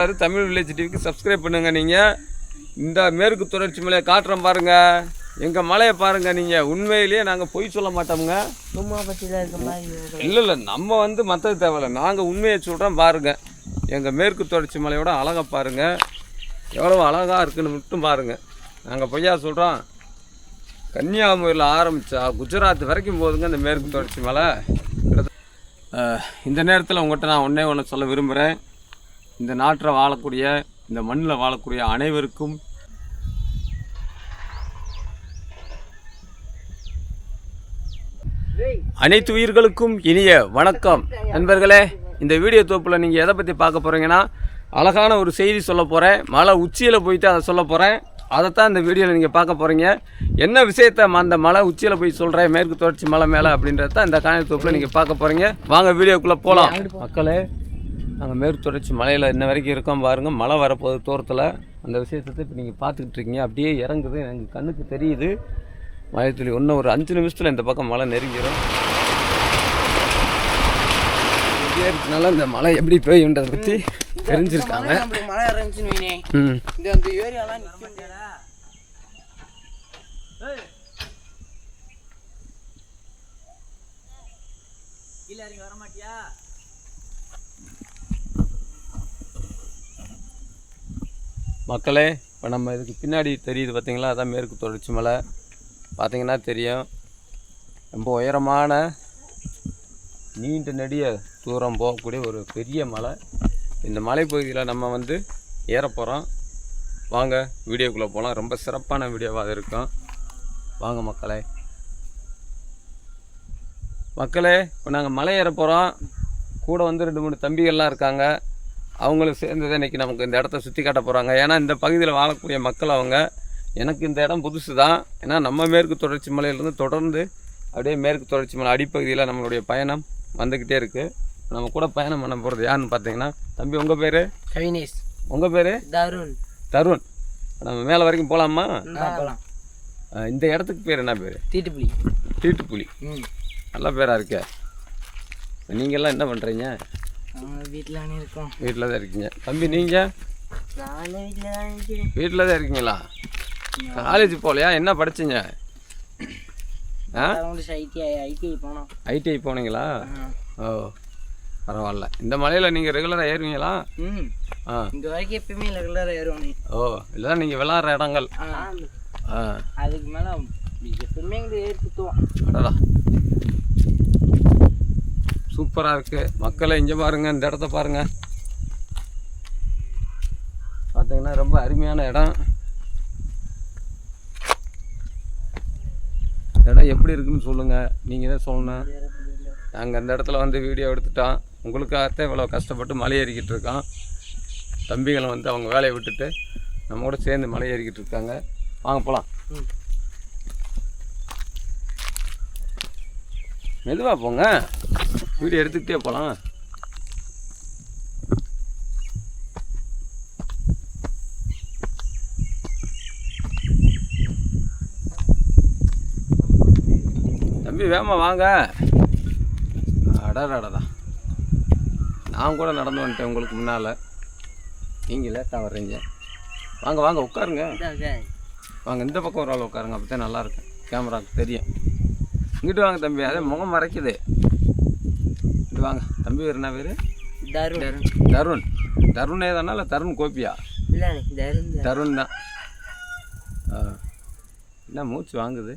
எல்லாரும் தமிழ் வில்லேஜ் டிவிக்கு சப்ஸ்கிரைப் பண்ணுங்க நீங்கள் இந்த மேற்கு தொடர்ச்சி மலையை காட்டுறோம் பாருங்க. எங்கள் மலையை பாருங்க நீங்கள் உண்மையிலேயே நாங்கள் பொய் சொல்ல மாட்டோமுங்க. இல்லை இல்லை நம்ம வந்து மற்றது தேவையில்ல. நாங்கள் உண்மையை சொல்கிறோம் பாருங்க. எங்கள் மேற்கு தொடர்ச்சி மலையோட அழகை பாருங்க. எவ்வளோ அழகாக இருக்குன்னு மட்டும் பாருங்க. நாங்கள் பொய்யா சொல்கிறோம் கன்னியாகுமரியில் ஆரம்பித்தா குஜராத் வரைக்கும் போகுதுங்க இந்த மேற்கு தொடர்ச்சி மலை. இந்த நேரத்தில் உங்கள்கிட்ட நான் ஒன்றே ஒன்று சொல்ல விரும்புகிறேன் இந்த நாட்டில் வாழக்கூடிய இந்த மண்ணில் வாழக்கூடிய அனைவருக்கும் அனைத்து உயிர்களுக்கும் இனிய வணக்கம். நண்பர்களே இந்த வீடியோ தொகுப்பில் நீங்கள் எதை பற்றி பார்க்க போகிறீங்கன்னா அழகான ஒரு செய்தி சொல்ல போகிறேன் மலை உச்சியில் போயிட்டு அதை சொல்ல போகிறேன் அதைத்தான் இந்த வீடியோவில் நீங்கள் பார்க்க போகிறீங்க என்ன விஷயத்த அந்த மலை உச்சியில் போய் சொல்கிறேன் மேற்கு தொடர்ச்சி மலை மேலே அப்படின்றத தான் இந்த காணொலி தொகுப்பில் நீங்கள் பார்க்க போகிறீங்க வாங்க வீடியோக்குள்ளே போகலாம் மக்களே நாங்கள் மேற்கு தொடர்ச்சி மலையில் இன்ன வரைக்கும் இருக்கோம் பாருங்கள் மழை வரப்போகுது தூரத்தில். அந்த விஷயத்தை இப்போ நீங்கள் பார்த்துக்கிட்டு இருக்கீங்க. அப்படியே இறங்குது. எனக்கு கண்ணுக்கு தெரியுது. மழை துளி இன்னும் ஒரு அஞ்சு நிமிஷத்தில் இந்த பக்கம் மழை நெருங்கிடும் இங்கே இருக்கனால இந்த மழை எப்படி பெய்யுன்றதை பற்றி தெரிஞ்சிருக்காங்க. மழை இறங்குச்சுன்னு ம். இந்த ஏரியாலாம் முடியாதா கீழே இறங்கி வர மாட்டியா மக்களே இப்போ நம்ம இதுக்கு பின்னாடி தெரியுது பார்த்திங்களா அதான் மேற்கு தொடர்ச்சி மலை. பார்த்திங்கன்னா தெரியும். ரொம்ப உயரமான நீண்ட நெடிய தூரம் போகக்கூடிய ஒரு பெரிய மலை. இந்த மலைப்பகுதியில் நம்ம வந்து ஏற போகிறோம் வாங்க வீடியோக்குள்ளே போகலாம் ரொம்ப சிறப்பான வீடியோவாக இருக்கும். வாங்க மக்களே. மக்களே இப்போ நாங்கள் மலை ஏற போகிறோம் கூட வந்து ரெண்டு மூணு தம்பிகள்லாம் இருக்காங்க. அவங்களும் சேர்ந்து தான் இன்றைக்கி நமக்கு இந்த இடத்த சுற்றி காட்ட போகிறாங்க ஏன்னா இந்த பகுதியில் வாழக்கூடிய மக்கள் அவங்க. எனக்கு இந்த இடம் புதுசு தான் ஏன்னா நம்ம மேற்கு தொடர்ச்சி மலையிலேருந்து தொடர்ந்து அப்படியே மேற்கு தொடர்ச்சி மலை அடிப்பகுதியில் நம்மளுடைய பயணம் வந்துக்கிட்டே இருக்குது நம்ம கூட பயணம் பண்ண போகிறது யாருன்னு பார்த்தீங்கன்னா தம்பி உங்கள் பேர்? கவினேஷ் உங்கள் பேர்? தருண். தருண். நம்ம மேலே வரைக்கும் போகலாமா போகலாம் இந்த இடத்துக்கு பேர் என்ன பேர்? தீட்டுப்புலி. தீட்டுப்புலி. ம். நல்ல பேராக இருக்கே. நீங்கள்லாம் என்ன பண்ணுறீங்க வீட்டில் தானே இருக்கோம். வீட்டில் தான் இருக்கீங்க. தம்பி நீங்கள் வீட்டில் தான் இருக்கீங்களா? காலேஜ் போகலையா? என்ன படிச்சீங்க? ஐடிஐ ஐடிஐ போனோம். ஐடிஐ போனீங்களா? ஓ பரவாயில்ல. இந்த மலையில் நீங்கள் ரெகுலராக ஏறுவீங்களா? ம். ஆ. இங்கே வரைக்கும் எப்பயுமே ரெகுலராக ஏறுவானே ஓ இல்லை நீங்கள் விளாட்ற இடங்கள். ஆ. அதுக்கு மேலே எப்பவுமே இங்கே ஏறி சுற்றுவான் அடடா. சூப்பராக இருக்குது மக்களை இங்கே பாருங்கள் இந்த இடத்த பாருங்கள் பார்த்தீங்கன்னா ரொம்ப அருமையான இடம். இடம் எப்படி இருக்குன்னு சொல்லுங்கள் நீங்கள் தான் சொல்லணும். நாங்கள் அந்த இடத்துல வந்து வீடியோ எடுத்துட்டோம். உங்களுக்காகத்தான் இவ்வளோ கஷ்டப்பட்டு மலை ஏறிக்கிட்டு இருக்கோம் தம்பிகளை வந்து அவங்க வேலையை விட்டுட்டு நம்ம கூட சேர்ந்து மலை ஏறிக்கிட்டு இருக்காங்க. வாங்க போகலாம் மெதுவாக போங்க. வீடியோ எடுத்துக்கிட்டே போகலாம் தம்பி வேமா வாங்க. அடடடா நான் கூட நடந்து வந்துட்டேன் உங்களுக்கு முன்னால். நீங்கள் லேட்டாக வர்றீங்க வாங்க வாங்க உட்காருங்க. வாங்க இந்த பக்கம் ஒரு ஆள் உட்காருங்க அப்போ தான் நல்லாயிருக்கும் கேமராக்கு தெரியும். இங்கிட்டு வாங்க தம்பி. அதே முகம் மறைக்குது. இங்கிட்டு வாங்க. தம்பி பேர் என்ன பேர்? தருண். தருண். தருணே. தானா இல்லை தருண் கோபியா இல்லை தருண் தான். ஆ. என்ன மூச்சு வாங்குது?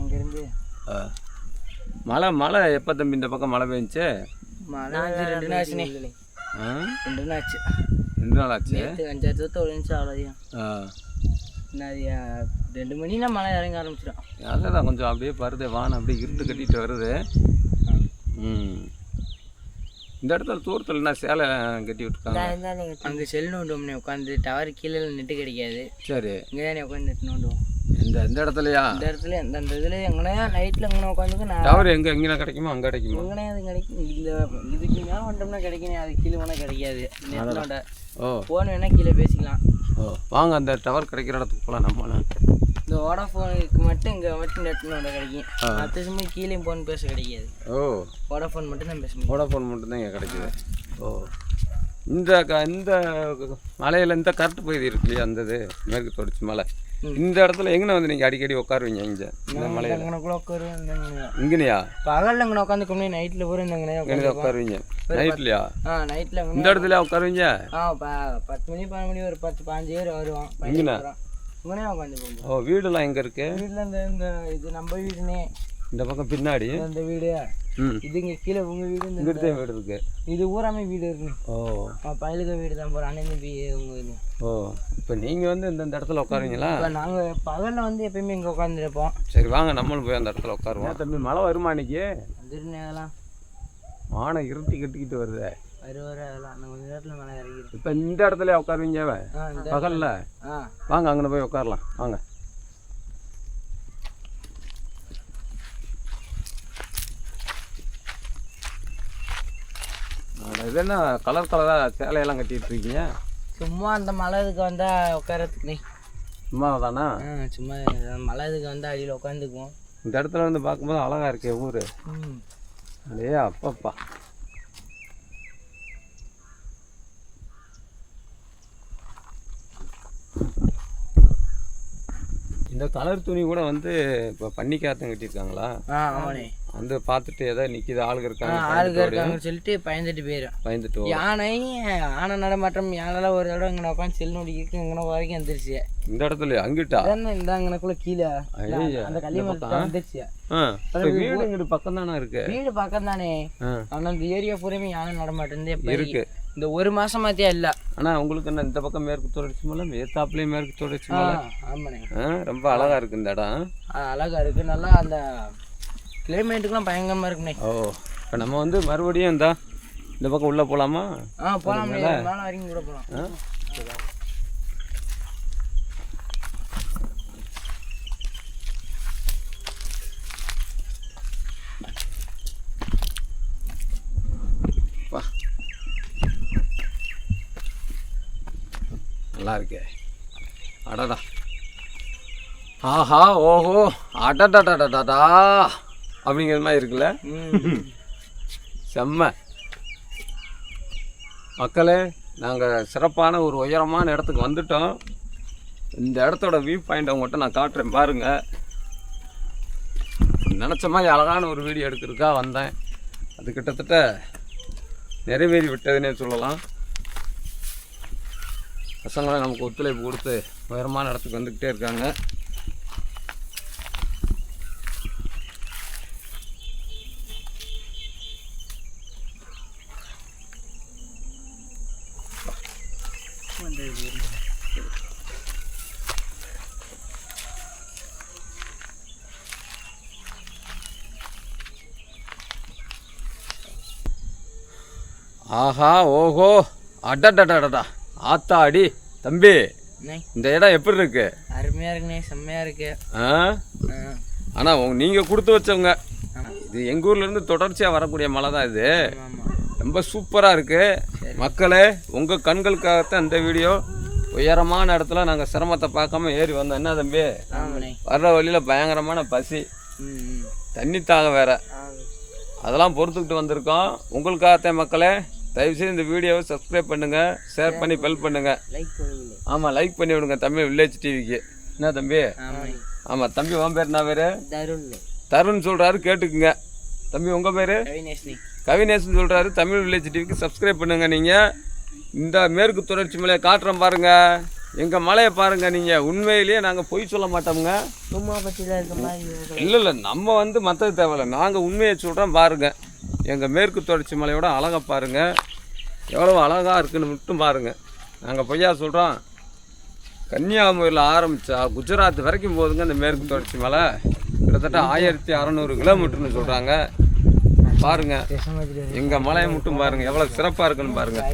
இங்கேருந்து? ஆ. மழை மழை. எப்போ தம்பி இந்த பக்கம் மழை பெஞ்சுச்சு? மழை ரெண்டு நாள் ஆச்சுண்ணே ஆ? ரெண்டு நாள் ஆச்சு ரெண்டு நாள் ஆச்சு? நேற்று அஞ்சாறு ரெண்டு மணினா மழை இறங்க ஆரம்பிச்சிடும் அதான் கொஞ்சம் அப்படியே வருது வானம் அப்படியே இருட்டு கட்டிட்டு வருது. இந்த இடத்துல தூரத்தில் என்ன சேலை கட்டி விட்டுருக்காங்க? அங்கே செல் நோண்டுவோம்னே உட்காந்து டவர் கீழே நெட்டு கிடைக்காது. சரி. இங்கே தானே உட்காந்து நெட் நோண்டுவோம் இந்த இந்த இடத்துலையா? இந்த இடத்துல இந்த அந்த இதில் எங்கன்னா நைட்டில் எங்கே உட்காந்துக்கு நான் டவர் எங்கே எங்கே கிடைக்குமோ அங்கே கிடைக்குமா? எங்கனே அது கிடைக்கும் இந்த இதுக்கு மேலே வந்துட்டோம்னா கிடைக்கணும் அது கீழே வேணால் கிடைக்காது. நெட்டோட ஓ. ஃபோன் வேணால் கீழே பேசிக்கலாம். வாங்க அந்த டவர் கிடைக்கிற இடத்துக்கு போகலாம் நம்ம இந்த வோடாஃபோனுக்கு மட்டும் இங்கே மட்டும் நெட் நோண்ட கிடைக்கும். மற்ற சிம்மு கீழே ஃபோன் பேச கிடைக்காது. ஓ. வோடாஃபோன் மட்டும் தான் பேச முடியும். வோடாஃபோன் மட்டும்தான் இங்கே கிடைக்குது. ஓ. இந்த க- இந்த மலையில் இந்த கரெக்ட் பகுதி இருக்கு இல்லையா அந்த இது மேற்கு தொடர்ச்சி மலை. இந்த இடத்துல எங்கன வந்து நீங்கள் அடிக்கடி உட்காருவீங்க இங்கே? இந்த மலையில்? உட்காருவோம் இந்தங்கனையா இங்கனையா? பகல்ல இங்கே உட்காந்துக்கோமே நைட்டில் பூரா எங்கே உட்காருவீங்க? நைட்லையா? ஆ நைட்டில் இந்த இடத்துல உட்காருவீங்க? ஆ பத்து மணி பன்னெண்டு மணி ஒரு பத்து பாஞ்சு பேர் வருவோம். இங்கன? இங்கனே உட்காந்து போகும் ஓ வீடெல்லாம் எங்கே இருக்கு? வீட்டில் இந்த இந்த இது நம்ம வீடுனே. இந்த பக்கம் பின்னாடி. இந்த வீடு. இது இங்கே கீழே உங்க வீடு இந்த இங்கிட்டு தான் வீடு இருக்கு. இது ஊராமே வீடு இருக்கு. ஓ. பயலுக வீடு தான் போகிறோம் அண்ணன் வீ உங்க வீடு. ஓ. இப்போ நீங்கள் வந்து இந்த இடத்துல உட்காருவீங்களா? இப்போ நாங்கள் பகலில் வந்து எப்பயுமே இங்கே உட்காந்துருப்போம் சரி வாங்க. நம்மளும் போய் அந்த இடத்துல உட்காருவோம். தம்பி மழை வருமா இன்னைக்கு? வந்துருந்தேன் அதெல்லாம். வானம் இருட்டி கட்டிக்கிட்டு வருதே. இப்போ இந்த இடத்துல உட்காருவீங்க பகல்ல? வாங்க அங்கே போய் உட்காரலாம். வாங்க அட, இது என்ன கலர் கலராக சேலையெல்லாம் கட்டிட்டு இருக்கீங்க சும்மா அந்த மலை இதுக்கு வந்தால் உட்காரத்துக்கு நீ. சும்மா தானா சும்மா மலை இதுக்கு வந்து அடியில் உட்காந்துக்குவோம். இந்த இடத்துல வந்து பார்க்கும்போது அழகா இருக்கே ஊர். ம். அடே அப்பப்பா. இந்த கலர் துணி கூட வந்து இப்போ பன்னிக்காத்தம் கட்டியிருக்காங்களா? ஆ ஆமாண்ணே. வந்து பார்த்துட்டு ஏதோ நிற்கிது ஆளுங்க இருக்காங்க ஆளுங்க இருக்காங்கன்னு சொல்லிட்டு பயந்துட்டு போயிடும் பயந்துட்டு. யானை ஆனை நடமாட்டம் யானைலாம் ஒரு தடவை இங்கே உட்காந்து செல் நோடிக்கு இங்கே வரைக்கும் வந்துருச்சு. இந்த இடத்துல அங்கிட்டா? இந்த அங்கனக்குள்ள கீழே. அந்த களிமணத்தை வந்துருச்சு. வீடு இங்கிட்டு பக்கம் தானே இருக்கு? வீடு பக்கம் தானே ஆனால் இந்த ஏரியா பூராமே யானை நடமாட்டேன் எப்போ இருக்கு. இந்த ஒரு மாசமாத்தியா இல்ல. ஆனா உங்களுக்கு என்ன இந்த பக்கம் மேற்கு தொடர்ச்சி மலை ஏத்தாப்புலயும் மேற்கு தொடர்ச்சி மலை? ஆமாண்ணே. ரொம்ப அழகா இருக்கு இந்த இடம். அழகா இருக்கு. நல்லா அந்த கிளைமேட்டுக்குலாம் பயங்கரமா இருக்குண்ணே. ஓ இப்போ நம்ம வந்து மறுபடியும் இந்த இந்த பக்கம் உள்ள போலாமா? ஆ போலாம் மேலே வரைக்கும் கூட போலாம். ஆ? நல்லா இருக்கே. அடடா. ஆஹா ஓஹோ. அடடடடடா அப்படிங்கிற மாதிரி இருக்குல்ல? செம்ம. மக்களே நாங்கள் சிறப்பான ஒரு உயரமான இடத்துக்கு வந்துட்டோம். இந்த இடத்தோட வியூ பாயிண்ட் அவங்கள்ட்ட நான் காட்டுறேன் பாருங்கள் நினச்ச மாதிரி அழகான ஒரு வீடியோ எடுக்கிறதுக்காக வந்தேன். அது கிட்டத்தட்ட நிறைவேறி விட்டதுன்னே சொல்லலாம். பசங்களாம் நமக்கு ஒத்துழைப்பு கொடுத்து உயரமான இடத்துக்கு வந்துக்கிட்டே இருக்காங்க. ஆஹா ஓஹோ. அடடடடடா. ஆத்தாடி. தம்பி இந்த இடம் எப்படி இருக்கு? அருமையா இருக்குண்ணே செம்மையா இருக்கு. ஆ? ஆ. ஆனால் நீங்கள் கொடுத்து வச்சவங்க. இது எங்கள் ஊர்லேருந்து தொடர்ச்சியாக வரக்கூடிய மலை தான் இது ரொம்ப சூப்பராக இருக்குது மக்களே உங்கள் கண்களுக்காகத்தான் இந்த வீடியோ உயரமான இடத்துல நாங்கள் சிரமத்தை பார்க்காம ஏறி வந்தோம். என்ன தம்பி? வர்ற வழியில் பயங்கரமான பசி. தண்ணி தாகம் வேற. அதெல்லாம் பொறுத்துக்கிட்டு வந்திருக்கோம். உங்களுக்காகத்தான் மக்களே தயவுசெய்து இந்த வீடியோவை சப்ஸ்கிரைப் பண்ணுங்கள் ஷேர் பண்ணி பெல் பண்ணுங்கள் ஆமாம் லைக் பண்ணி விடுங்க தமிழ் வில்லேஜ் டிவிக்கு என்ன தம்பி? ஆமாம் தம்பி உன் பேர் என்ன பேர்? தருண். தருண் சொல்கிறாரு கேட்டுக்குங்க. தம்பி உங்கள் பேர்? கவினேஷ்னி கவிநேசன் சொல்கிறாரு தமிழ் வில்லேஜ் டிவிக்கு சப்ஸ்கிரைப் பண்ணுங்க நீங்கள் இந்த மேற்கு தொடர்ச்சி மலையை காட்டுறோம் பாருங்க. எங்கள் மலையை பாருங்க நீங்கள் உண்மையிலேயே நாங்கள் பொய் சொல்ல மாட்டோம்ங்க. சும்மா இருக்க மாதிரி இல்லை இல்லை நம்ம வந்து மற்றது தேவையில்ல. நாங்கள் உண்மையை சொல்கிறோம் பாருங்க. எங்கள் மேற்கு தொடர்ச்சி மலையோட அழகை பாருங்கள் எவ்வளோ அழகாக இருக்குதுன்னு மட்டும் பாருங்கள் நாங்கள் பொய்யா சொல்கிறோம் கன்னியாகுமரியில் ஆரம்பித்தா குஜராத் வரைக்கும் போதுங்க இந்த மேற்கு தொடர்ச்சி மலை. கிட்டத்தட்ட ஆயிரத்தி அறநூறு கிலோமீட்டர்னு சொல்கிறாங்க பாருங்கள் எங்கள் மலையை மட்டும் பாருங்கள் எவ்வளோ சிறப்பாக இருக்குன்னு பாருங்கள்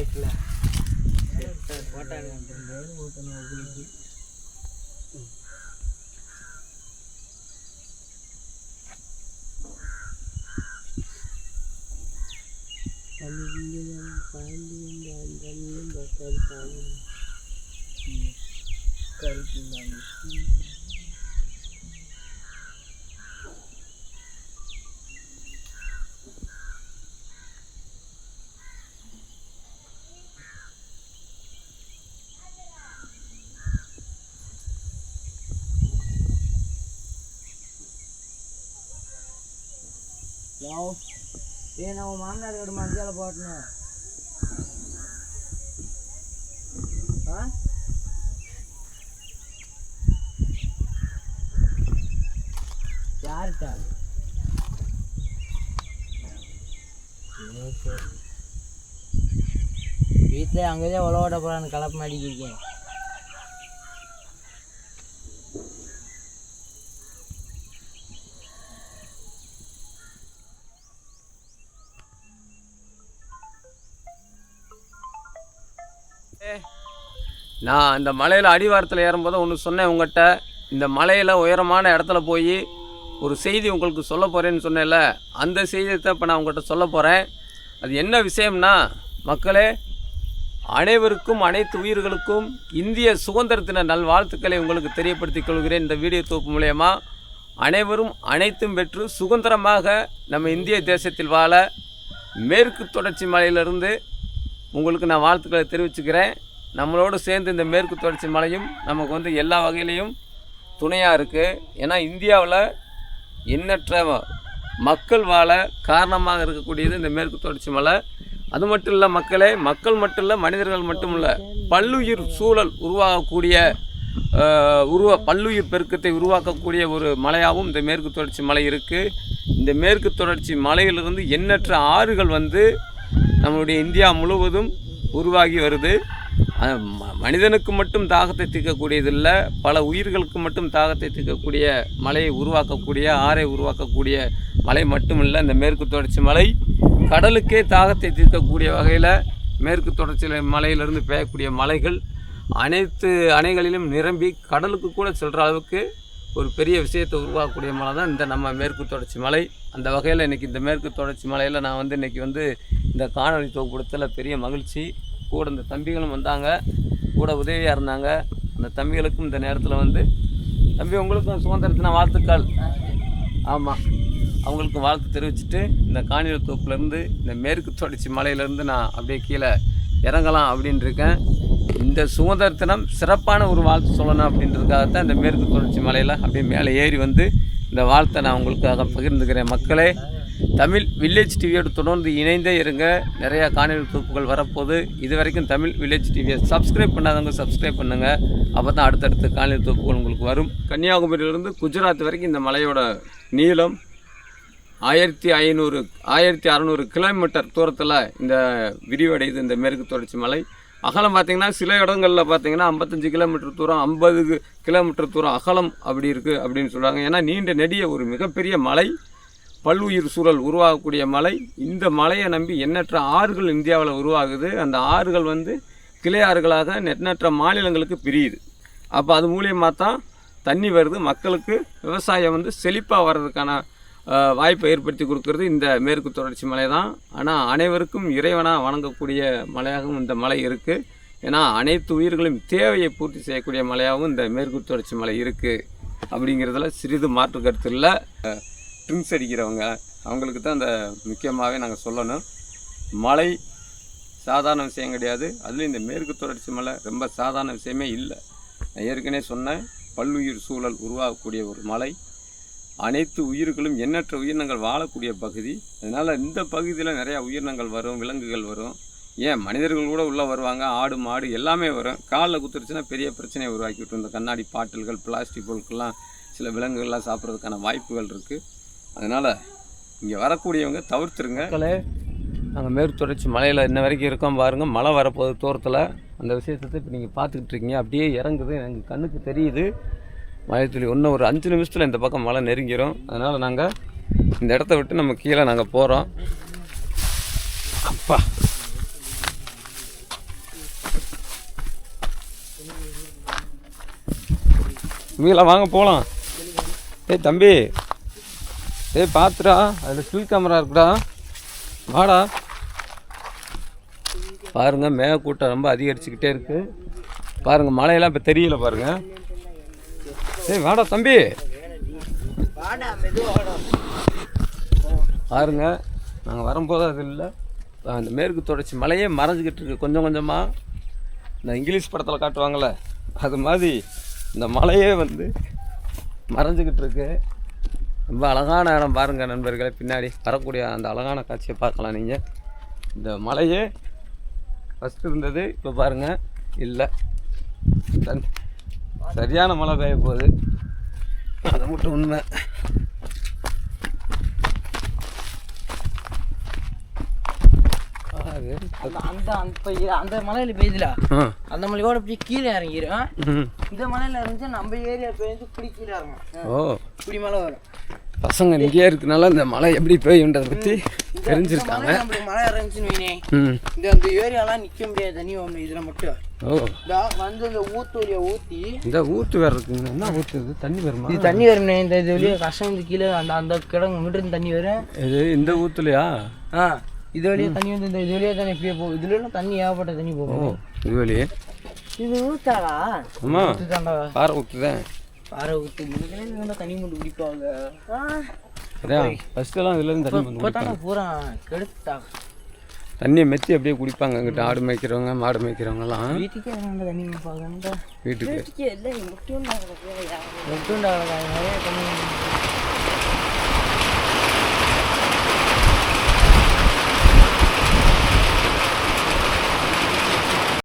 கழுவியும் பாண்டியும் பாண்டனியும் பக்கம் தாயும் கருப்பிந்தாங்க Now நான் உன் மாமனார் வீடு மஞ்சள் போட்டணும் ஆ? யார்கிட்ட? வீட்டில் அங்கேயே உழவோட போகிறான்னு கலப்பு மாட்டிக்கிருக்கேன் நான் அந்த மலையில் அடிவாரத்தில் ஏறும்போது ஒன்று சொன்னேன் உங்கள்கிட்ட இந்த மலையில் உயரமான இடத்துல போய் ஒரு செய்தி உங்களுக்கு சொல்ல போகிறேன்னு சொன்னேன்ல அந்த செய்தியை தான் இப்போ நான் உங்கள்கிட்ட சொல்ல போகிறேன் அது என்ன விஷயம்னா மக்களே அனைவருக்கும் அனைத்து உயிர்களுக்கும் இந்திய சுதந்திர தின நல்வாழ்த்துக்களை உங்களுக்கு தெரியப்படுத்திக் கொள்கிறேன் இந்த வீடியோ தொகுப்பு மூலயமா. அனைவரும் அனைத்தும் பெற்று சுதந்திரமாக நம்ம இந்திய தேசத்தில் வாழ மேற்கு தொடர்ச்சி மலையிலிருந்து உங்களுக்கு நான் வாழ்த்துக்களை தெரிவிச்சுக்கிறேன். நம்மளோடு சேர்ந்து இந்த மேற்கு தொடர்ச்சி மலையும் நமக்கு வந்து எல்லா வகையிலையும் துணையாக இருக்குது ஏன்னா இந்தியாவில் எண்ணற்ற மக்கள் வாழ காரணமாக இருக்கக்கூடியது இந்த மேற்கு தொடர்ச்சி மலை. அது மட்டும் இல்லை மக்களே மக்கள் மட்டும் இல்லை மனிதர்கள் மட்டும் இல்லை பல்லுயிர் சூழல் உருவாகக்கூடிய உருவ உருவா பல்லுயிர் பெருக்கத்தை உருவாக்கக்கூடிய ஒரு மலையாகவும் இந்த மேற்கு தொடர்ச்சி மலை இருக்குது இந்த மேற்கு தொடர்ச்சி மலையிலிருந்து எண்ணற்ற ஆறுகள் வந்து நம்மளுடைய இந்தியா முழுவதும் உருவாகி வருது. மனிதனுக்கு மட்டும் தாகத்தை தீர்க்கக்கூடியதில்லை பல உயிர்களுக்கு மட்டும் தாகத்தை தீர்க்கக்கூடிய மலையை உருவாக்கக்கூடிய ஆறை உருவாக்கக்கூடிய மலை மட்டும் இல்லை இந்த மேற்கு தொடர்ச்சி மலை. கடலுக்கே தாகத்தை தீர்க்கக்கூடிய வகையில் மேற்கு தொடர்ச்சி மலையிலிருந்து பெய்யக்கூடிய மலைகள் அனைத்து அணைகளிலும் நிரம்பி கடலுக்கு கூட செல்கிற அளவுக்கு ஒரு பெரிய விஷயத்தை உருவாக்கக்கூடிய மலை தான் இந்த நம்ம மேற்கு தொடர்ச்சி மலை. அந்த வகையில் இன்றைக்கி இந்த மேற்கு தொடர்ச்சி மலையில் நான் வந்து இன்றைக்கி வந்து இந்த காணொளி தொகுப்படுத்தல பெரிய மகிழ்ச்சி கூட இந்த தம்பிகளும் வந்தாங்க. கூட உதவியாக இருந்தாங்க. அந்த தம்பிகளுக்கும் இந்த நேரத்தில் வந்து தம்பி உங்களுக்கும் சுதந்திரத்தின வாழ்த்துக்கள். ஆமாம் அவங்களுக்கும் வாழ்த்து தெரிவிச்சுட்டு இந்த காணில தோப்புலேருந்து இந்த மேற்கு தொடர்ச்சி மலையிலேருந்து நான் அப்படியே கீழே இறங்கலாம் அப்படின்னு இருக்கேன். இந்த சுதந்திர தினம் சிறப்பான ஒரு வாழ்த்து சொல்லணும் அப்படின்றதுக்காகத்தான் இந்த மேற்கு தொடர்ச்சி மலையில் அப்படியே மேலே ஏறி வந்து இந்த வாழ்த்தை நான் உங்களுக்காக பகிர்ந்துக்கிறேன் மக்களே. தமிழ் வில்லேஜ் டிவியோடு தொடர்ந்து இணைந்தே இருங்க. நிறையா காணொலி தொகுப்புகள் வரப்போகுது. இது வரைக்கும் தமிழ் வில்லேஜ் டிவியை சப்ஸ்கிரைப் பண்ணாதவங்க சப்ஸ்கிரைப் பண்ணுங்கள் அப்போ தான் அடுத்தடுத்த காணொலி தொகுப்புகள் உங்களுக்கு வரும். கன்னியாகுமரியிலிருந்து குஜராத் வரைக்கும் இந்த மலையோட நீளம் ஆயிரத்தி ஐநூறு ஆயிரத்தி அறநூறு கிலோமீட்டர் தூரத்தில் இந்த விரிவடையுது இந்த மேற்கு தொடர்ச்சி மலை. அகலம் பார்த்தீங்கன்னா சில இடங்களில் பார்த்தீங்கன்னா ஐம்பத்தஞ்சு கிலோமீட்டர் தூரம் ஐம்பது கிலோமீட்டர் தூரம் அகலம் அப்படி இருக்குது அப்படின்னு சொல்கிறாங்க ஏன்னா நீண்ட நெடிய ஒரு மிகப்பெரிய மலை. பல்லுயிர் சூழல் உருவாகக்கூடிய மலை. இந்த மலையை நம்பி எண்ணற்ற ஆறுகள் இந்தியாவில் உருவாகுது. அந்த ஆறுகள் வந்து கிளை ஆறுகளாக எண்ணற்ற மாநிலங்களுக்கு பிரியுது. அப்போ அது மூலியமாக தான் தண்ணி வருது. மக்களுக்கு விவசாயம் வந்து செழிப்பாக வர்றதுக்கான வாய்ப்பை ஏற்படுத்தி கொடுக்கறது இந்த மேற்கு தொடர்ச்சி மலை தான். ஆனால் அனைவருக்கும் இறைவனாக வணங்கக்கூடிய மலையாகவும் இந்த மலை இருக்குது ஏன்னா அனைத்து உயிர்களின் தேவையை பூர்த்தி செய்யக்கூடிய மலையாகவும் இந்த மேற்கு தொடர்ச்சி மலை இருக்குது அப்படிங்கிறதுல சிறிது மாற்று கருத்து இல்லை. ட்ரிங்க்ஸ் அடிக்கிறவங்க அவங்களுக்கு தான் அந்த முக்கியமாகவே நாங்கள் சொல்லணும். மலை சாதாரண விஷயம் கிடையாது. அதுலேயும் இந்த மேற்கு தொடர்ச்சி மலை ரொம்ப சாதாரண விஷயமே இல்லை. நான் ஏற்கனவே சொன்னேன் பல்லுயிர் சூழல் உருவாகக்கூடிய ஒரு மலை. அனைத்து உயிர்களும் எண்ணற்ற உயிரினங்கள் வாழக்கூடிய பகுதி. அதனால் இந்த பகுதியில் நிறையா உயிரினங்கள் வரும் விலங்குகள் வரும். ஏன்? மனிதர்கள் கூட உள்ளே வருவாங்க ஆடு மாடு எல்லாமே வரும். காலில் குத்துருச்சுன்னா பெரிய பிரச்சனையை உருவாக்கி இந்த கண்ணாடி பாட்டில்கள் பிளாஸ்டிக் பொருட்கள்லாம் சில விலங்குகள்லாம் சாப்பிட்றதுக்கான வாய்ப்புகள் இருக்குது அதனால் இங்கே வரக்கூடியவங்க தவிர்த்துருங்க. மக்களே நாங்கள் மேற்கு தொடர்ச்சி மலையில் இன்ன வரைக்கும் இருக்கோம். பாருங்கள் மழை வரப்போகுது தூரத்தில். அந்த விஷயத்தை இப்போ நீங்கள் பார்த்துக்கிட்டு இருக்கீங்க. அப்படியே இறங்குது. எனக்கு கண்ணுக்கு தெரியுது. மழைத்துளி இன்னும் ஒரு அஞ்சு நிமிஷத்தில் இந்த பக்கம் மழை நெருங்கிடும் அதனால் நாங்கள் இந்த இடத்த விட்டு நம்ம கீழே நாங்கள் போகிறோம் அப்பா. மீள வாங்க போகலாம் ஏய் தம்பி. ஏய் பார்த்துடா அதில் ஸ்டில் கேமரா இருக்குடா. வாடா. பாருங்க மேகக்கூட்டம் ரொம்ப அதிகரிச்சுக்கிட்டே இருக்கு. பாருங்கள் மழையெல்லாம் இப்போ தெரியல பாருங்கள் ஏய் வாடா தம்பி. வாடா வாடா பாருங்க நாங்கள் வரும்போது அது இல்லை. அந்த மேற்கு தொடர்ச்சி மலையே மறைஞ்சிக்கிட்டு இருக்கு. கொஞ்சம் கொஞ்சமாக இந்த இங்கிலீஷ் படத்தில் காட்டுவாங்கள்ல அது மாதிரி இந்த மலையே வந்து மறைஞ்சிக்கிட்டு இருக்குது ரொம்ப அழகான இடம் பாருங்கள் நண்பர்களே. பின்னாடி வரக்கூடிய அந்த அழகான காட்சியை பார்க்கலாம் நீங்கள் இந்த மலையே ஃபஸ்ட்டு இருந்தது இப்போ பாருங்கள் இல்லை. தன்- சரியான மழை பெய்ய போகுது. அது மட்டும் உண்மை. அது அந்த அந்த அந்த மலையில பெய்யுதுல? அந்த மலையோட அப்படியே கீழே இறங்கிடும். இந்த மலையில இருந்துச்சு நம்ம ஏரியா பெய்ஞ்சு இப்படி கீழே இறங்கும். ஓ. இப்படி மலை வரும். பசங்க இங்கேயே இருக்கனால இந்த மழை எப்படி பெய்யுன்றதை பற்றி தெரிஞ்சிருக்காங்க மலை மழை இறங்குச்சுன்னு இந்த அந்த ஏரியாலாம் நிக்க முடியாது தண்ணி ஒன்று இதுல மட்டும். ஓ. வந்து இந்த ஊத்து வழியா ஊத்தி இந்த ஊற்று வேறு இருக்குங்க என்ன இது தண்ணி வருமா? இது தண்ணி வரும் இந்த இது வழியா கஷ்டம் கீழே அந்த அந்த கிடங்கு இருந்து தண்ணி வரும். இது இந்த ஊற்றுலையா ஆ. இது வழியா தண்ணி வந்து இந்த இது வழியா தண்ணி இப்படியே போகும் இதுல எல்லாம் தண்ணி ஏகப்பட்ட தண்ணி போகும் இது வழியே இது ஊத்தாடா ஆமாம் ஊத்துதாண்டா பாறை ஊற்றுதேன் பாறை ஊத்து இதுல தண்ணி மட்டும் குடிப்பாங்க அதான் தண்ணி இப்போதானே பூரா கெடுத்தா தண்ணியை மெத்தி அப்படியே குடிப்பாங்க அங்கிட்ட ஆடு மேய்க்கிறவங்க மாடு மேய்க்கிறவங்கலாம் வீட்டுக்கே தண்ணி குடிப்பாங்க வீட்டுக்கு மட்டும்டா நிறைய தண்ணி